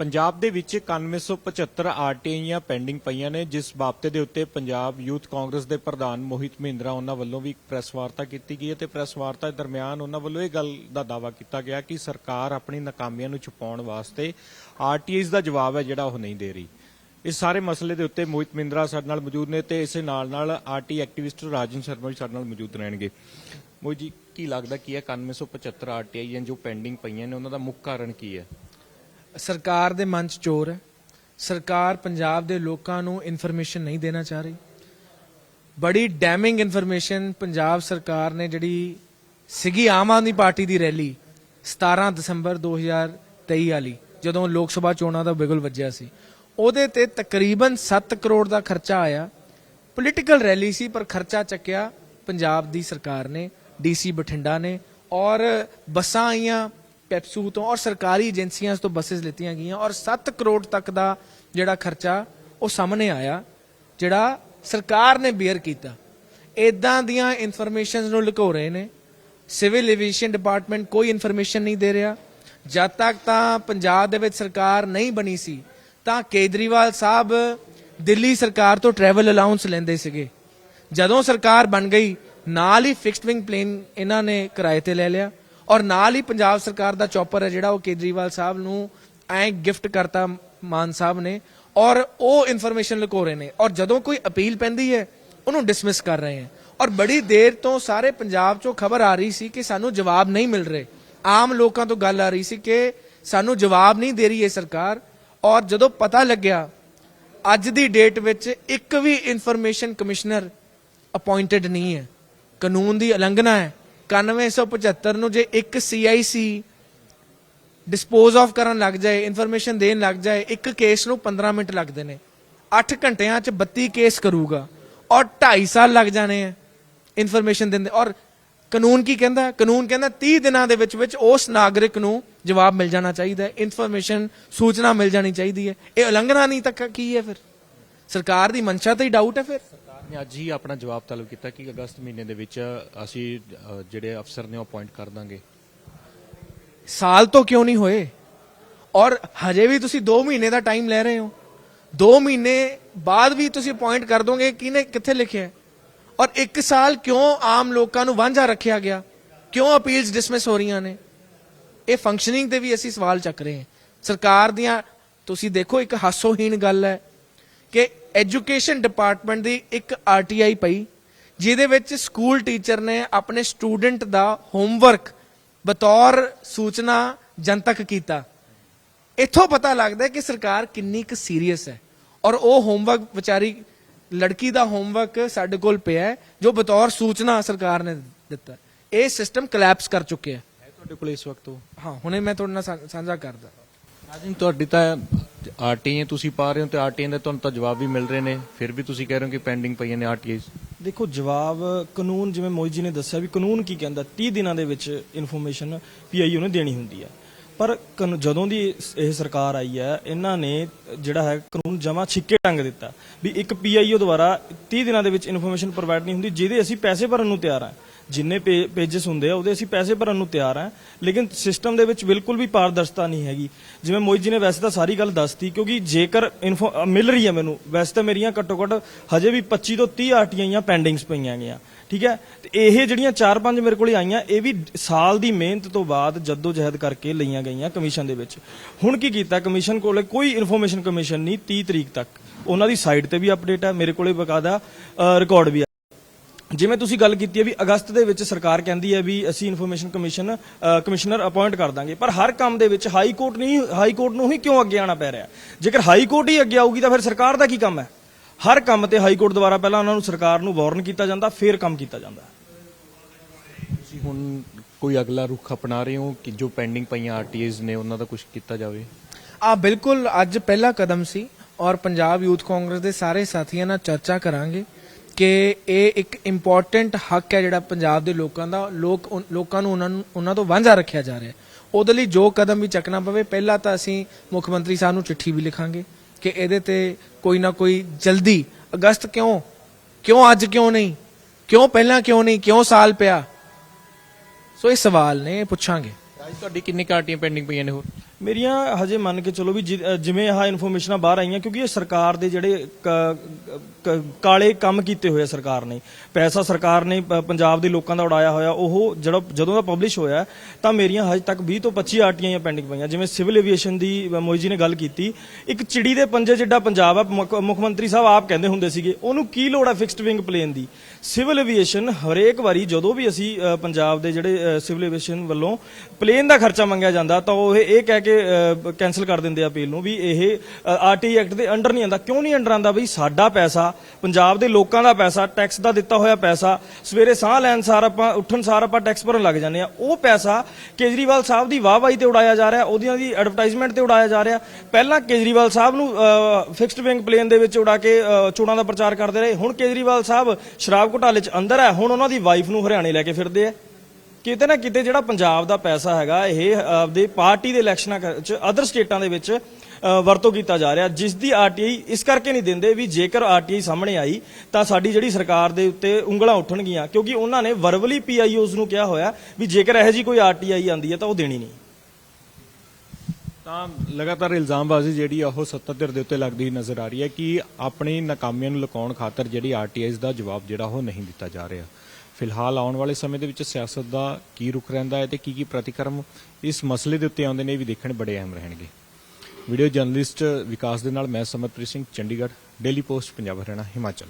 ਪੰਜਾਬ ਦੇ ਵਿੱਚ 9175 ਆਰਟੀਆਈਆਂ ਪੈਂਡਿੰਗ ਪਈਆਂ ਨੇ, ਜਿਸ ਬਾਬਤੇ ਦੇ ਉੱਤੇ ਪੰਜਾਬ ਯੂਥ ਕਾਂਗਰਸ ਦੇ ਪ੍ਰਧਾਨ ਮੋਹਿਤ ਮਹਿੰਦਰਾ ਉਹਨਾਂ ਵੱਲੋਂ ਵੀ ਇੱਕ ਪ੍ਰੈਸ ਵਾਰਤਾ ਕੀਤੀ ਗਈ ਹੈ ਤੇ ਪ੍ਰੈਸ ਵਾਰਤਾ ਦੇ ਦਰਮਿਆਨ ਉਹਨਾਂ ਵੱਲੋਂ ਇਹ ਗੱਲ ਦਾ ਦਾਅਵਾ ਕੀਤਾ ਗਿਆ ਕਿ ਸਰਕਾਰ ਆਪਣੀ ਨਾਕਾਮੀਆਂ ਨੂੰ ਛੁਪਾਉਣ ਵਾਸਤੇ ਆਰਟੀਆਈਜ਼ ਦਾ ਜਵਾਬ ਹੈ ਜਿਹੜਾ ਉਹ ਨਹੀਂ ਦੇ ਰਹੀ। ਇਸ ਸਾਰੇ ਮਸਲੇ ਦੇ ਉੱਤੇ ਮੋਹਿਤ ਮਹਿੰਦਰਾ ਸਾਡੇ ਨਾਲ ਮੌਜੂਦ ਨੇ ਤੇ ਇਸੇ ਨਾਲ ਨਾਲ ਆਰਟੀ ਐਕਟਿਵਿਸਟ ਰਾਜਨ ਸ਼ਰਮਾ ਵੀ ਸਾਡੇ ਨਾਲ ਮੌਜੂਦ ਰਹਿਣਗੇ। ਮੋਹਿਤ ਜੀ, ਕੀ ਲੱਗਦਾ ਕੀ ਹੈ 9175 ਆਰਟੀਆਈਆਂ ਜੋ ਪੈਂਡਿੰਗ ਪਈਆਂ ਨੇ, ਉਹਨਾਂ ਦਾ ਮੁੱਖ ਕਾਰਨ ਕੀ ਹੈ? ਸਰਕਾਰ ਦੇ ਮਨ 'ਚ ਚੋਰ ਹੈ। ਸਰਕਾਰ ਪੰਜਾਬ ਦੇ ਲੋਕਾਂ ਨੂੰ ਇਨਫੋਰਮੇਸ਼ਨ ਨਹੀਂ ਦੇਣਾ ਚਾਹ ਰਹੀ। ਬੜੀ ਡੈਮਿੰਗ ਇਨਫੋਰਮੇਸ਼ਨ ਪੰਜਾਬ ਸਰਕਾਰ ਨੇ ਜਿਹੜੀ ਸਿਗੀ ਆਮ ਆਦਮੀ ਪਾਰਟੀ ਦੀ ਰੈਲੀ 17 ਦਸੰਬਰ 2023 ਵਾਲੀ, ਜਦੋਂ ਲੋਕ ਸਭਾ ਚੋਣਾਂ ਦਾ ਬਿਗਲ ਵੱਜਿਆ ਸੀ। ਉਹਦੇ ਤੇ ਤਕਰੀਬਨ 7 ਕਰੋੜ ਦਾ ਖਰਚਾ ਆਇਆ। ਪੋਲੀਟੀਕਲ ਰੈਲੀ ਸੀ, ਪਰ ਖਰਚਾ ਚੱਕਿਆ ਪੰਜਾਬ ਦੀ ਸਰਕਾਰ ਨੇ ਡੀਸੀ ਬਠਿੰਡਾ ਨੇ ਔਰ ਬੱਸਾਂ ਆਈਆਂ ਪੈਪਸੂ ਤੋਂ ਔਰ ਸਰਕਾਰੀ ਏਜੰਸੀਆਂ ਤੋਂ ਬੱਸਸ ਲਿੱਤੀਆਂ ਗਈਆਂ ਔਰ 7 ਕਰੋੜ ਤੱਕ ਦਾ ਜਿਹੜਾ ਖਰਚਾ ਉਹ ਸਾਹਮਣੇ ਆਇਆ, ਜਿਹੜਾ ਸਰਕਾਰ ਨੇ ਬੇਅਰ ਕੀਤਾ। ਇਦਾਂ ਦੀਆਂ ਇਨਫੋਰਮੇਸ਼ਨਸ ਨੂੰ ਲੁਕੋ ਰਹੇ ਨੇ। ਸਿਵਲ ਐਵੀਏਸ਼ਨ ਡਿਪਾਰਟਮੈਂਟ ਕੋਈ ਇਨਫੋਰਮੇਸ਼ਨ ਨਹੀਂ ਦੇ ਰਿਹਾ। ਜਦ ਤੱਕ ਤਾਂ ਪੰਜਾਬ ਦੇ ਵਿੱਚ ਸਰਕਾਰ ਨਹੀਂ ਬਣੀ ਸੀ, ਤਾਂ ਕੇਜਰੀਵਾਲ ਸਾਹਿਬ ਦਿੱਲੀ ਸਰਕਾਰ ਤੋਂ ਟਰੈਵਲ ਅਲਾਉਂਸ ਲੈਂਦੇ ਸੀਗੇ। ਜਦੋਂ ਸਰਕਾਰ ਬਣ ਗਈ, ਨਾਲ ਹੀ ਫਿਕਸਡ ਵਿੰਗ ਪਲੇਨ ਇਹਨਾਂ ਨੇ ਕਿਰਾਏ ਤੇ ਲੈ ਲਿਆ। ਔਰ ਨਾਲ ਹੀ ਪੰਜਾਬ ਸਰਕਾਰ ਦਾ ਚੌਪਰ ਹੈ ਜਿਹੜਾ ਉਹ ਕੇਜਰੀਵਾਲ ਸਾਹਿਬ ਨੂੰ ਐ ਗਿਫਟ ਕਰਤਾ ਮਾਨ ਸਾਹਿਬ ਨੇ ਔਰ ਉਹ ਇਨਫੋਰਮੇਸ਼ਨ ਲੁਕੋ ਰਹੇ ਨੇ ਔਰ ਜਦੋਂ ਕੋਈ ਅਪੀਲ ਪੈਂਦੀ ਹੈ, ਉਹਨੂੰ ਡਿਸਮਿਸ ਕਰ ਰਹੇ ਹੈ। ਔਰ ਬੜੀ ਦੇਰ ਤੋਂ ਸਾਰੇ ਪੰਜਾਬ 'ਚੋਂ ਖਬਰ ਆ ਰਹੀ ਸੀ ਕਿ ਸਾਨੂੰ ਜਵਾਬ ਨਹੀਂ ਮਿਲ ਰਹੇ। ਆਮ ਲੋਕਾਂ ਤੋਂ ਗੱਲ ਆ ਰਹੀ ਸੀ ਕਿ ਸਾਨੂੰ ਜਵਾਬ ਨਹੀਂ ਦੇ ਰਹੀ ਹੈ ਸਰਕਾਰ ਔਰ ਜਦੋਂ ਪਤਾ ਲੱਗਿਆ, ਅੱਜ ਦੀ ਡੇਟ ਵਿੱਚ ਇੱਕ ਵੀ ਇਨਫੋਰਮੇਸ਼ਨ ਕਮਿਸ਼ਨਰ ਅਪਾਇੰਟਡ ਨਹੀਂ ਹੈ। ਕਾਨੂੰਨ ਦੀ ਉਲੰਘਣਾ ਹੈ। 9175 ਨੂੰ ਜੇ ਇੱਕ ਸੀਆਈਸੀ ਡਿਸਪੋਜ਼ ਆਫ ਕਰਨ ਲੱਗ ਜਾਏ ਇਨਫੋਰਮੇਸ਼ਨ ਦੇਣ ਲੱਗ ਜਾਏ, ਇੱਕ ਕੇਸ ਨੂੰ 15 ਮਿੰਟ ਲੱਗਦੇ ਨੇ। 8 ਘੰਟਿਆਂ 'ਚ 32 ਕੇਸ ਕਰੂਗਾ ਔਰ 2.5 ਸਾਲ ਲੱਗ ਜਾਣੇ ਆ ਇਨਫੋਰਮੇਸ਼ਨ ਦਿੰਦੇ ਔਰ ਕਾਨੂੰਨ ਕੀ ਕਹਿੰਦਾ? ਕਾਨੂੰਨ ਕਹਿੰਦਾ 30 ਦਿਨਾਂ ਦੇ ਵਿੱਚ ਵਿੱਚ ਉਸ ਨਾਗਰਿਕ ਨੂੰ ਜਵਾਬ ਮਿਲ ਜਾਣਾ ਚਾਹੀਦਾ ਹੈ ਇਨਫੋਰਮੇਸ਼ਨ ਸੂਚਨਾ ਮਿਲ ਜਾਣੀ ਚਾਹੀਦੀ ਹੈ। ਇਹ ਉਲੰਘਣਾ ਨਹੀਂ ਤੱਕ ਕੀ ਹੈ ਫਿਰ? ਸਰਕਾਰ ਦੀ ਮਨਸ਼ਾ ਤੇ ਹੀ ਡਾਊਟ ਹੈ ਫਿਰ। ਨੇ ਅੱਜ ਹੀ ਆਪਣਾ ਜਵਾਬ ਤਲਬ ਕੀਤਾ ਕਿ ਅਗਸਤ ਮਹੀਨੇ ਦੇ ਵਿੱਚ ਅਸੀਂ ਅ, ਜਿਹੜੇ ਅਫਸਰ ਨੇ ਉਹ ਅਪਾਇੰਟ ਕਰ ਦਾਂਗੇ। ਸਾਲ ਤੋਂ ਕਿਉਂ ਨਹੀਂ ਹੋਏ? ਔਰ ਹਜੇ ਵੀ ਤੁਸੀਂ 2 ਮਹੀਨੇ ਦਾ ਟਾਈਮ ਲੈ ਰਹੇ ਹੋ। 2 ਮਹੀਨੇ ਬਾਅਦ ਵੀ ਤੁਸੀਂ ਅਪਾਇੰਟ ਕਰ ਦੋਗੇ ਕਿਨੇ ਕਿੱਥੇ ਲਿਖਿਆ ਹੈ? ਔਰ 1 ਸਾਲ ਕਿਉਂ ਆਮ ਲੋਕਾਂ ਨੂੰ ਵਾਂਝਾ ਰੱਖਿਆ ਗਿਆ? ਕਿਉਂ ਅਪੀਲਸ ਡਿਸਮਿਸ ਹੋ ਰਹੀਆਂ ਨੇ? ਇਹ ਫੰਕਸ਼ਨਿੰਗ ਤੇ ਵੀ ਅਸੀਂ ਸਵਾਲ ਚੱਕ ਰਹੇ ਹਾਂ। ਸਰਕਾਰ ਦੀਆਂ ਤੁਸੀਂ ਦੇਖੋ ਇੱਕ ਹਾਸੋਹੀਣ ਗੱਲ ਹੈ ਕਿ ਐਜੂਕੇਸ਼ਨ ਡਿਪਾਰਟਮੈਂਟ ਦੀ ਇੱਕ ਆਰਟੀਆਈ ਪਈ ਜਿਹਦੇ ਵਿੱਚ ਸਕੂਲ ਟੀਚਰ ਨੇ ਆਪਣੇ ਸਟੂਡੈਂਟ ਦਾ ਹੋਮਵਰਕ ਬਤੌਰ ਸੂਚਨਾ ਜਨਤਕ ਕੀਤਾ। ਇੱਥੋਂ ਪਤਾ ਲੱਗਦਾ ਕਿ ਸਰਕਾਰ ਕਿੰਨੀ ਕੁ ਸੀਰੀਅਸ ਹੈ ਔਰ ਉਹ ਹੋਮਵਰਕ ਵਿਚਾਰੀ ਲੜਕੀ ਦਾ ਹੋਮਵਰਕ ਸਾਡੇ ਕੋਲ ਪਿਆ ਹੈ ਜੋ ਬਤੌਰ ਸੂਚਨਾ ਸਰਕਾਰ ਨੇ ਦਿੱਤਾ। ਇਹ ਸਿਸਟਮ ਕਲੈਪਸ ਕਰ ਚੁੱਕਿਆ ਹੈ। ਤੁਹਾਡੇ ਕੋਲ ਇਸ ਵਕਤ ਹਾਂ ਹੁਣੇ ਮੈਂ ਤੁਹਾਡੇ ਨਾਲ ਸਾਂਝਾ ਕਰਦਾ। ਰਾਜਨ, ਤੁਹਾਡੀ ਤਾਂ ਆਰਟੀਏ ਤੁਸੀਂ ਪਾ ਰਹੇ ਹੋ ਤੇ ਆਰਟੀਏ ਦੇ ਤੁਹਾਨੂੰ ਤਾਂ ਜਵਾਬ ਵੀ ਮਿਲ ਰਹੇ ਨੇ, ਫਿਰ ਵੀ ਤੁਸੀਂ ਕਹਿ ਰਹੇ ਹੋ ਕਿ ਪੈਂਡਿੰਗ ਪਈਆਂ ਨੇ ਆਰਟੀਆਈਜ਼ ਦੇਖੋ, ਜਵਾਬ, ਕਾਨੂੰਨ, ਜਿਵੇਂ ਮੋਈ ਜੀ ਨੇ ਦੱਸਿਆ ਵੀ ਕਾਨੂੰਨ ਕੀ ਕਹਿੰਦਾ 30 ਦਿਨਾਂ ਦੇ ਵਿੱਚ ਇਨਫੋਰਮੇਸ਼ਨ ਪੀਆਈਓ ਨੇ ਦੇਣੀ ਹੁੰਦੀ ਹੈ ਪਰ ਜਦੋਂ ਦੀ ਇਹ ਸਰਕਾਰ ਆਈ ਹੈ ਇਹਨਾਂ ਨੇ ਜਿਹੜਾ ਹੈ ਕਾਨੂੰਨ ਜਮਾ ਛਿੱਕੇ ਟੰਗ ਦਿੱਤਾ, ਵੀ ਇੱਕ ਪੀਆਈਓ ਦੁਆਰਾ 30 ਦਿਨਾਂ ਦੇ ਵਿੱਚ ਇਨਫੋਰਮੇਸ਼ਨ ਪ੍ਰੋਵਾਈਡ ਨਹੀਂ ਹੁੰਦੀ, ਜਿਹਦੇ ਅਸੀਂ ਪੈਸੇ ਭਰਨ ਨੂੰ ਤਿਆਰ ਹਾਂ ਜਿੰਨੇ ਪੇजेस ਹੁੰਦੇ ਆ, ਉਹਦੇ ਅਸੀਂ ਪੈਸੇ ਭਰਨ ਨੂੰ ਤਿਆਰ ਹਾਂ। ਲੇਕਿਨ ਸਿਸਟਮ ਦੇ ਵਿੱਚ ਬਿਲਕੁਲ ਵੀ ਪਾਰਦਰਸ਼ਤਾ ਨਹੀਂ ਹੈਗੀ। ਜਿਵੇਂ ਮੋਈ ਜੀ ਨੇ ਵੈਸੇ ਤਾਂ ਸਾਰੀ ਗੱਲ ਦੱਸਤੀ, ਕਿਉਂਕਿ ਜੇਕਰ ਇਨਫੋ ਮਿਲ ਰਹੀ ਹੈ ਮੈਨੂੰ, ਵੈਸੇ ਤਾਂ ਮੇਰੀਆਂ ਘੱਟੋ ਘੱਟ ਹਜੇ ਵੀ 25 ਤੋਂ 30 ਆਰਟੀਆਈਆਂ ਪੈਂਡਿੰਗਸ ਪਈਆਂ ਗਈਆਂ, ਠੀਕ ਹੈ? ਤੇ ਇਹ ਜਿਹੜੀਆਂ 4-5 ਮੇਰੇ ਕੋਲੇ ਆਈਆਂ, ਇਹ ਵੀ ਸਾਲ ਦੀ ਮਿਹਨਤ ਤੋਂ ਬਾਅਦ ਜੱਦੋ ਜਹਿਦ ਕਰਕੇ ਲਈਆਂ ਗਈਆਂ ਕਮਿਸ਼ਨ ਦੇ ਵਿੱਚ। ਹੁਣ ਕੀ ਕੀਤਾ ਕਮਿਸ਼ਨ ਕੋਲੇ? ਕੋਈ ਇਨਫੋਰਮੇਸ਼ਨ ਕਮਿਸ਼ਨ ਨਹੀਂ 30 ਤਰੀਕ ਤੱਕ। ਉਹਨਾਂ ਦੀ ਸਾਈਟ ਤੇ ਵੀ ਅਪਡੇਟ ਹੈ, ਮੇਰੇ ਕੋਲੇ ਬਕਾਇਦਾ ਰਿਕਾਰਡ ਵੀ ਹੈ ਜਿਵੇਂ ਤੁਸੀਂ ਗੱਲ ਕੀਤੀ ਹੈ ਵੀ ਅਗਸਤ ਦੇ ਵਿੱਚ ਸਰਕਾਰ ਕਹਿੰਦੀ ਹੈ ਵੀ ਅਸੀਂ ਇਨਫੋਰਮੇਸ਼ਨ ਕਮਿਸ਼ਨ ਕਮਿਸ਼ਨਰ ਅਪਾਇੰਟ ਕਰ ਦਾਂਗੇ। ਪਰ ਹਰ ਕੰਮ ਦੇ ਵਿੱਚ ਹਾਈ ਕੋਰਟ ਨਹੀਂ ਹਾਈ ਕੋਰਟ ਨੂੰ ਹੀ ਕਿਉਂ ਅੱਗੇ ਆਣਾ ਪੈ ਰਿਹਾ? ਜੇਕਰ ਹਾਈ ਕੋਰਟ ਹੀ ਅੱਗੇ ਆਊਗੀ ਤਾਂ ਫਿਰ ਸਰਕਾਰ ਦਾ ਕੀ ਕੰਮ ਹੈ? ਹਰ ਕੰਮ ਤੇ ਹਾਈ ਕੋਰਟ ਦੁਆਰਾ ਪਹਿਲਾਂ ਉਹਨਾਂ ਨੂੰ ਸਰਕਾਰ ਨੂੰ ਵਾਰਨ ਕੀਤਾ ਜਾਂਦਾ ਫਿਰ ਕੰਮ ਕੀਤਾ ਜਾਂਦਾ। ਤੁਸੀਂ ਹੁਣ ਕੋਈ ਅਗਲਾ ਰੁਖ ਅਪਣਾ ਰਹੇ ਹੋ ਕਿ ਜੋ ਪੈਂਡਿੰਗ ਪਈਆਂ ਆਰਟੀਆਈਜ਼ ਨੇ ਉਹਨਾਂ ਦਾ ਕੁਝ ਕੀਤਾ ਜਾਵੇ? ਆ ਬਿਲਕੁਲ ਅੱਜ ਪਹਿਲਾ ਕਦਮ ਸੀ ਔਰ ਪੰਜਾਬ ਯੂਥ ਕਾਂਗਰਸ ਦੇ ਸਾਰੇ ਸਾਥੀਆਂ ਨਾਲ ਚਰਚਾ ਕਰਾਂਗੇ। ਕਿ ਇਹ ਇੱਕ ਇੰਪੋਰਟੈਂਟ ਹੱਕ ਹੈ ਜਿਹੜਾ ਪੰਜਾਬ ਦੇ ਲੋਕਾਂ ਦਾ ਲੋਕ ਲੋਕਾਂ ਨੂੰ ਉਹਨਾਂ ਨੂੰ ਉਹਨਾਂ ਤੋਂ ਵਾਂਝਾ ਰੱਖਿਆ ਜਾ ਰਿਹਾ ਹੈ। ਉਹਦੇ ਲਈ ਜੋ ਕਦਮ ਵੀ ਚੱਕਣਾ ਪਵੇ ਪਹਿਲਾਂ ਤਾਂ ਅਸੀਂ ਮੁੱਖ ਮੰਤਰੀ ਸਾਹਿਬ ਨੂੰ ਚਿੱਠੀ ਵੀ ਲਿਖਾਂਗੇ ਕਿ ਇਹਦੇ ਤੇ ਕੋਈ ਨਾ ਕੋਈ ਜਲਦੀ ਅਗਸਤ ਕਿਉਂ? ਕਿਉਂ ਅੱਜ ਕਿਉਂ ਨਹੀਂ? ਕਿਉਂ ਪਹਿਲਾਂ ਕਿਉਂ ਨਹੀਂ? ਕਿਉਂ ਸਾਲ ਪਿਆ? ਸੋ ਇਹ ਸਵਾਲ ਨੇ ਇਹ ਪੁੱਛਾਂਗੇ। ਰਾਜ ਤੁਹਾਡੀ ਕਿੰਨੀ ਆਰਟੀਆਂ ਪੈਂਡਿੰਗ ਪਈਆਂ ਨੇ ਹੋਰ? ਮੇਰੀਆਂ ਹਜੇ ਮੰਨ ਕੇ ਚਲੋ ਵੀ ਜਿਵੇਂ ਆਹ ਇਨਫੋਰਮੇਸ਼ਨਾਂ ਬਾਹਰ ਆਈਆਂ ਕਿਉਂਕਿ ਇਹ ਸਰਕਾਰ ਦੇ ਜਿਹੜੇ ਕ- ਕਾਲੇ ਕੰਮ ਕੀਤੇ ਹੋਏ ਆ ਸਰਕਾਰ ਨੇ। ਪੈਸਾ ਸਰਕਾਰ ਨੇ ਪ- ਪੰਜਾਬ ਦੇ ਲੋਕਾਂ ਦਾ ਉਡਾਇਆ ਹੋਇਆ ਉਹ ਜਿਹੜਾ ਜਦੋਂ ਦਾ ਪਬਲਿਸ਼ ਹੋਇਆ ਤਾਂ ਮੇਰੀਆਂ ਹਜੇ ਤੱਕ 20 ਤੋਂ 25 ਆਰਟੀਆਂ ਪੈਂਡਿੰਗ ਪਈਆਂ। ਜਿਵੇਂ ਸਿਵਲ ਏਵੀਏਸ਼ਨ ਦੀ ਅ, ਮੋਈ ਜੀ ਨੇ ਗੱਲ ਕੀਤੀ ਇੱਕ ਚਿੜੀ ਦੇ ਪੰਜੇ ਜਿੱਡਾ ਪੰਜਾਬ ਆ ਮੁੱਖ ਮੁੱਖ ਮੰਤਰੀ ਸਾਹਿਬ ਆਪ ਕਹਿੰਦੇ ਹੁੰਦੇ ਸੀਗੇ ਉਹਨੂੰ ਕੀ ਲੋੜ ਆ ਫਿਕਸਡ ਵਿੰਗ ਪਲੇਨ ਦੀ? ਸਿਵਲ ਏਵੀਏਸ਼ਨ ਹਰੇਕ ਵਾਰੀ ਜਦੋਂ ਵੀ ਅਸੀਂ ਅ, ਪੰਜਾਬ ਦੇ ਜਿਹੜੇ ਸਿਵਲ ਏਵੀਏਸ਼ਨ ਵੱਲੋਂ ਪਲੇਨ ਦਾ ਖਰਚਾ ਮੰਗਿਆ ਜਾਂਦਾ ਤਾਂ ਉਹ ਇਹ ਇਹ ਕਹਿ ਕੇ ਕੈਨਸਲ ਕਰ ਦਿੰਦੇ ਆ ਅਪੀਲ ਨੂੰ ਵੀ ਇਹ ਆਰਟੀ ਐਕਟ ਦੇ ਅੰਡਰ ਨਹੀਂ ਆਂਦਾ ਕਿਉਂ ਨਹੀਂ ਅੰਡਰ ਆਂਦਾ ਬਈ ਸਾਡਾ ਪੈਸਾ ਪੰਜਾਬ ਦੇ ਲੋਕਾਂ ਦਾ ਪੈਸਾ ਟੈਕਸ ਦਾ ਦਿੱਤਾ ਹੋਇਆ ਪੈਸਾ ਸਵੇਰੇ ਸਾਹ ਲੈਣ ਸਾਰ ਆਪਾਂ ਉੱਠਣ ਸਾਰ ਆਪਾਂ ਟੈਕਸ ਭਰਨ ਲੱਗ ਜਾਂਦੇ ਆ ਉਹ ਪੈਸਾ ਕੇਜਰੀਵਾਲ ਸਾਹਿਬ ਦੀ ਵਾਹਵਾਈ ਤੇ ਉਡਾਇਆ ਜਾ ਰਿਹਾ ਉਹਦੀਆਂ ਦੀ ਐਡਵਰਟਾਈਜ਼ਮੈਂਟ ਤੇ ਉਡਾਇਆ ਜਾ ਰਿਹਾ। ਪਹਿਲਾਂ ਕੇਜਰੀਵਾਲ ਸਾਹਿਬ ਨੂੰ ਫਿਕਸਡ ਵਿੰਗ ਪਲੇਨ ਦੇ ਵਿੱਚ ਉਡਾ ਕੇ ਅ, ਚੋਣਾਂ ਦਾ ਪ੍ਰਚਾਰ ਕਰਦੇ ਰਹੇ। ਹੁਣ ਕੇਜਰੀਵਾਲ ਸਾਹਿਬ ਸ਼ਰਾਬ ਘੁਟਾਲੇ 'ਚ ਅੰਦਰ ਹੈ। ਹੁਣ ਉਹਨਾਂ ਦੀ ਵਾਈਫ ਨੂੰ ਹਰਿਆਣੇ ਲੈ ਕੇ ਫਿਰਦੇ ਆ। ਕਿਤੇ ਨਾ ਕਿਤੇ ਜਿਹੜਾ ਪੰਜਾਬ ਦਾ ਪੈਸਾ ਹੈਗਾ, ਇਹ ਆਪਦੇ ਪਾਰਟੀ ਦੇ ਇਲੈਕਸ਼ਨਾਂ ਚ ਅਦਰ ਸਟੇਟਾਂ ਦੇ ਵਿੱਚ ਵਰਤੋਂ ਕੀਤਾ ਜਾ ਰਿਹਾ। ਜਿਸ ਦੀ ਆਰਟੀਆਈ ਇਸ ਕਰਕੇ ਨਹੀਂ ਦਿੰਦੇ ਵੀ ਜੇਕਰ ਆਰਟੀਆਈ ਸਾਹਮਣੇ ਆਈ, ਤਾਂ ਸਾਡੀ ਜਿਹੜੀ ਸਰਕਾਰ ਦੇ ਉੱਤੇ ਉਂਗਲਾਂ ਉੱਠਣਗੀਆਂ। ਕਿਉਂਕਿ ਉਹਨਾਂ ਨੇ ਵਰਬਲੀ ਪੀਆਈਓਜ਼ ਨੂੰ ਕਿਹਾ ਹੋਇਆ ਵੀ ਜੇਕਰ ਇਹੋ ਜੀ ਕੋਈ ਆਰਟੀਆਈ ਆਂਦੀ ਹੈ, ਤਾਂ ਉਹ ਦੇਣੀ ਨਹੀਂ। ਤਾਂ ਲਗਾਤਾਰ ਇਲਜ਼ਾਮਬਾਜ਼ੀ ਜਿਹੜੀ ਆ, ਉਹ ਸੱਤਾ ਧਿਰ ਦੇ ਉੱਤੇ ਲੱਗਦੀ ਨਜ਼ਰ ਆ ਰਹੀ ਹੈ ਕਿ ਆਪਣੀ ਨਾਕਾਮੀਆਂ ਨੂੰ ਲੁਕਾਉਣ ਖਾਤਰ ਜਿਹੜੀ ਆਰਟੀਆਈਜ਼ ਦਾ ਜਵਾਬ ਜਿਹੜਾ, ਉਹ ਨਹੀਂ ਦਿੱਤਾ ਜਾ ਰਿਹਾ। ਫਿਲਹਾਲ ਆਉਣ ਵਾਲੇ ਸਮੇਂ ਦੇ ਵਿੱਚ ਸਿਆਸਤ ਦਾ ਕੀ ਰੁਖ ਰਹਿੰਦਾ ਹੈ ਤੇ ਕੀ ਕੀ ਪ੍ਰਤੀਕਰਮ ਇਸ ਮਸਲੇ ਦੇ ਉੱਤੇ ਆਉਂਦੇ ਨੇ ਇਹ ਵੀ ਦੇਖਣ ਬੜੇ ਅਹਿਮ ਰਹਿਣਗੇ। ਵੀਡੀਓ ਜਰਨਲਿਸਟ ਵਿਕਾਸ ਦੇ ਨਾਲ ਮੈਂ ਸਮਰਪ੍ਰੀਤ ਸਿੰਘ ਚੰਡੀਗੜ੍ਹ ਡੇਲੀ ਪੋਸਟ ਪੰਜਾਬ, ਹਰਿਆਣਾ, ਹਿਮਾਚਲ।